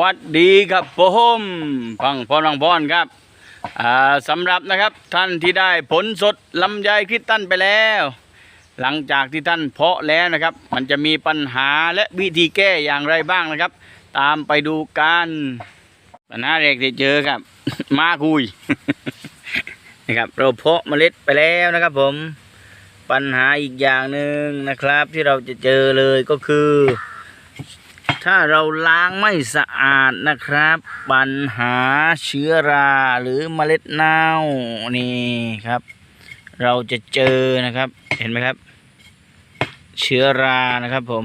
วัดดีครับผมพังพอนังพรครับสำหรับนะครับท่านที่ได้ผลสดลำไยคริสตันไปแล้ว หลังจากที่ท่านเพาะแล้วนะครับ มันจะมีปัญหาและวิธีแก้อย่างไรบ้างนะครับ ตามไปดูกันปัญหาแรกที่เจอครับ มาคุยนะครับเราเพาะเมล็ดไปแล้วนะครับผมปัญหาอีกอย่างหนึ่งนะครับที่เราจะเจอเลยก็คือ ถ้าเราล้างไม่สะอาดนะครับ ปัญหาเชื้อราหรือเมล็ดเน่านี่ครับ เราจะเจอนะครับ เห็นไหมครับ เชื้อรานะครับผม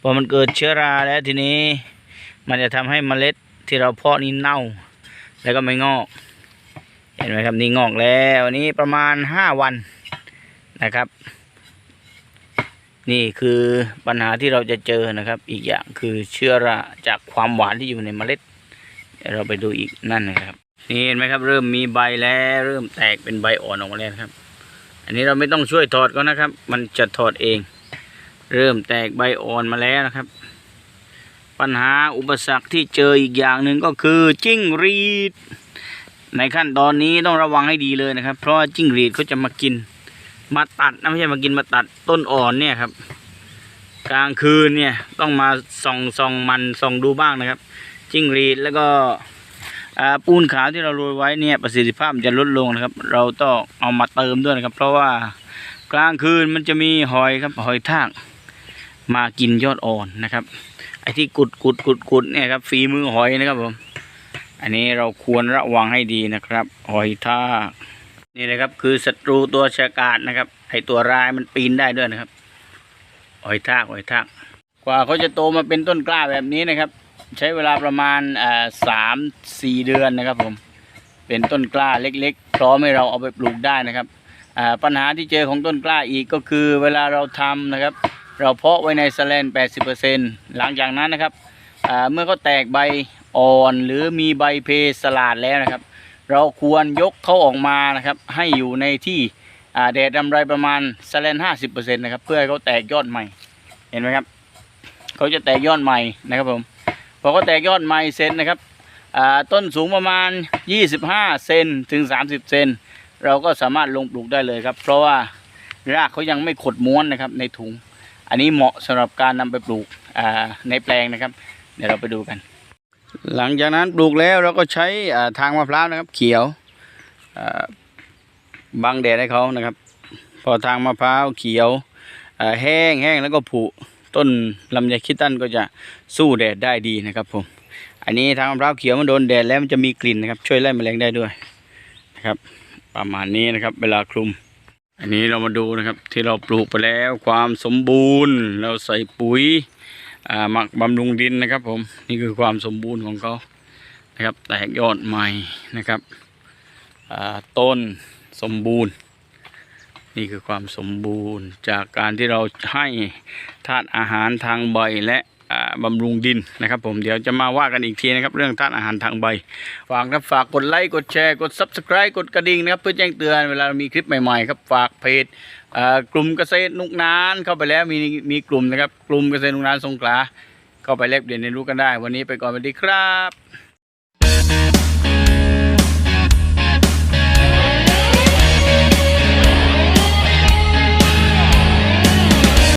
พอมันเกิดเชื้อราแล้วทีนี้ มันจะทำให้เมล็ดที่เราเพาะนี้เน่า แล้วก็ไม่งอก เห็นไหมครับนี่งอกแล้วอันนี้ประมาณห้าวันนะครับ นี่คือปัญหาที่เราจะเจอนะครับ อีกอย่างคือเชื้อราจากความหวานที่อยู่ในเมล็ด เราไปดูอีกนั่นนะครับนี่เห็นไหมครับ เริ่มมีใบแล้ว เริ่มแตกเป็นใบอ่อนออกมาแล้วครับ อันนี้เราไม่ต้องช่วยถอดก็นะครับ มันจะถอดเอง เริ่มแตกใบอ่อนมาแล้วนะครับ ปัญหาอุปสรรคที่เจออีกอย่างหนึ่งก็คือจิ้งหรีด ในขั้นตอนนี้ต้องระวังให้ดีเลยนะครับ เพราะจิ้งหรีดเขาจะมากิน มาตัดนะไม่ใช่มากินมาตัดต้นอ่อนเนี่ยครับ กลางคืนเนี่ยต้องมาส่องส่องมันส่องดูบ้างนะครับ จิ้งรีดแล้วก็ปูนขาวที่เราโรยไว้เนี่ยประสิทธิภาพมันจะลดลงนะครับ เราต้องเอามาเติมด้วยนะครับ เพราะว่ากลางคืนมันจะมีหอยครับหอยทากมากินยอดอ่อนนะครับไอ้ที่กุดกุดกุดกุดเนี่ยครับฝีมือหอยนะครับผมอันนี้เราควรระวังให้ดีนะครับ หอยทาก นี่นะครับคือศัตรูตัวฉกาจนะครับไอตัวร้ายมันปีนได้ด้วยนะครับหอยทากหอยทากกว่าเขาจะโตมาเป็นต้นกล้าแบบนี้นะครับ ใช้เวลาประมาณอ่าสามสี่เดือนนะครับผมเป็นต้นกล้าเล็กๆพร้อมให้เราเอาไปปลูกได้นะครับอ่าปัญหาที่เจอของต้นกล้าอีกก็คือเวลาเราทำนะครับ เราเพาะไว้ในสแลน 80%หลังจากนั้นนะครับอ่าเมื่อเขาแตกใบอ่อนหรือมีใบเพสลาดแล้วนะครับ เราควรยกเขาออกมานะครับ ให้อยู่ในที่แดดรำไรประมาณสแลน50%นต์นะครับ เพื่อให้เขาแตกยอดใหม่ เห็นไหมครับเขาจะแตกยอดใหม่นะครับผมพอเขาแตกยอดใหม่เซนนะครับต้นสูงประมาณ 25 เซนถึง 30 เซนเราก็สามารถลงปลูกได้เลยครับ เพราะว่ารากเขายังไม่ขดม้วนนะครับในถุง อันนี้เหมาะสำหรับการนำไปปลูกในแปลงนะครับ เดี๋ยวเราไปดูกัน หลังจากนั้นปลูกแล้วเราก็ใช้าทางมะพร้าวนะครับ เขียวบังแดดให้เขานะครับ พอทางมะพร้าวเขียวแห้งแห้งแล้วก็ผุต้นลำไยคิดตันก็จะสู้แดดได้ดีนะครับผมอันนี้ทางมะพร้าวเขียวมันโดนแดดแล้วมันจะมีกลิ่นนะครับ ช่วยไล่แมลงได้ด้วยนะครับ ประมาณนี้นะครับ เวลาคลุม อันนี้เรามาดูนะครับที่เราปลูกไปแล้วความสมบูรณ์ เราใส่ปุ๋ย หมักบำรุงดินนะครับ ผมนี่คือความสมบูรณ์ของเขานะครับ แตกยอดใหม่นะครับต้นสมบูรณ์ นี่คือความสมบูรณ์จากการที่เราให้ธาตุอาหารทางใบและ บำรุงดินนะครับ ผมเดี๋ยวจะมาว่ากันอีกทีนะครับ เรื่องธาตุอาหารทางใบฝากนะฝากกดไลค์กดแชร์กด subscribe กดกระดิ่งนะครับ เพื่อแจ้งเตือนเวลาเรามีคลิปใหม่ๆครับฝากเพจกลุ่มเกษตรนุกนานเข้าไปแล้วมีมีกลุ่มนะครับ กลุ่มเกษตรนุกนานสงขลาเข้าไปแลกเปลี่ยนเรียนรู้กันได้ วันนี้ไปก่อนสวัสดีครับ